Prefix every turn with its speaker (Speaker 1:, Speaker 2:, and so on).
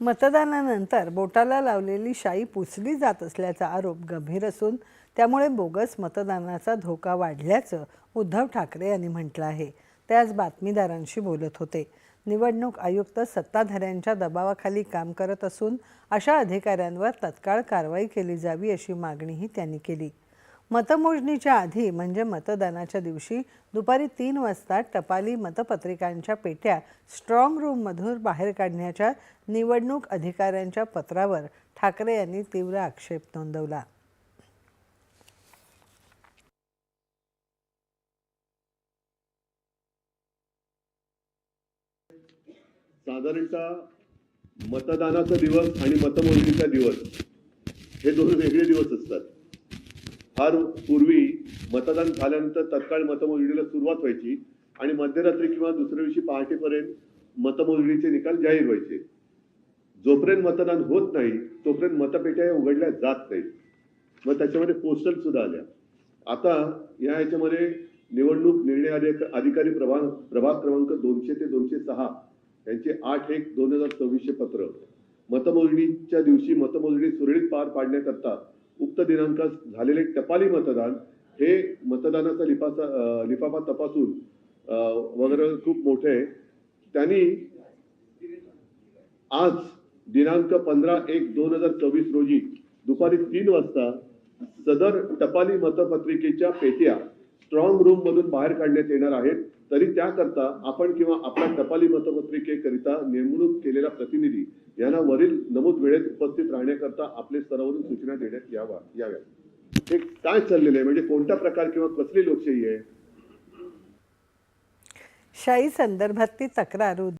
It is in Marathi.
Speaker 1: मतदानानंतर बोटाला लावलेली शाई पुसली जात असल्याचा आरोप गंभीर असून त्यामुळे बोगस मतदानाचा धोका वाढल्याचं उद्धव ठाकरे यांनी म्हटलं आहे. ते आज बातमीदारांशी बोलत होते. निवडणूक आयुक्त सत्ताधाऱ्यांच्या दबावाखाली काम करत असून अशा अधिकाऱ्यांवर तत्काळ कारवाई केली जावी अशी मागणीही त्यांनी केली. मतमोजणीच्या आधी म्हणजे मतदानाच्या दिवशी दुपारी तीन वाजता टपाली मतपत्रिकांच्या पेट्या स्ट्रॉंग रूममधून बाहेर काढण्याच्या निवडणूक अधिकाऱ्यांच्या पत्रावर ठाकरे यांनी तीव्र आक्षेप नोंदवला.
Speaker 2: साधारणतः मतदानाचा दिवस आणि मतमोजणीचा दिवस हे दोन वेगळे दिवस असतात. फार पूर्वी मतदान झाल्यानंतर तत्काळ मतमोजणीला सुरुवात व्हायची आणि मध्यरात्री किंवा दुसऱ्या दिवशी पहाटेपर्यंत मतमोजणीचे निकाल जाहीर व्हायचे. जोपर्यंत मतदान होत नाही तोपर्यंत मतपेट्या उघडल्या जात नाहीत. मग त्याच्यामध्ये पोस्टल सुद्धा आल्या. आता या ह्याच्यामध्ये निवडणूक निर्णय अधिकारी प्रभाग प्रभाग क्रमांक दोनशे ते दोनशे सहा यांचे आठ एक दोन हजार सव्वीसशे पत्र. मतमोजणीच्या दिवशी मतमोजणी सुरळीत पार पाडण्याकरता उक्त दिनांकात झालेले टपाली मतदान हे मतदानाचा लिफासा लिफाफा तपासून वगैरे खूप मोठे आहे. त्यांनी आज दिनांक पंधरा एक दोन हजार चोवीस रोजी दुपारी तीन वाजता सदर टपाली मतपत्रिकेच्या पेट्या स्ट्रॉंग रूम मधून बाहेर काढण्यात येणार आहेत. तरी त्याकरता आपण किंवा आपल्या टपाली मतपत्रिकेकरिता नेमणूक केलेला प्रतिनिधी यांना वरील नमूद वेळेत उपस्थित राहण्याकरता आपले स्तरावरून सूचना देण्यात यावा याव्या हे काय चाललेलं आहे? म्हणजे कोणता प्रकार किंवा कसली लोकशाही आहे?
Speaker 1: शाही संदर्भातली तक्रार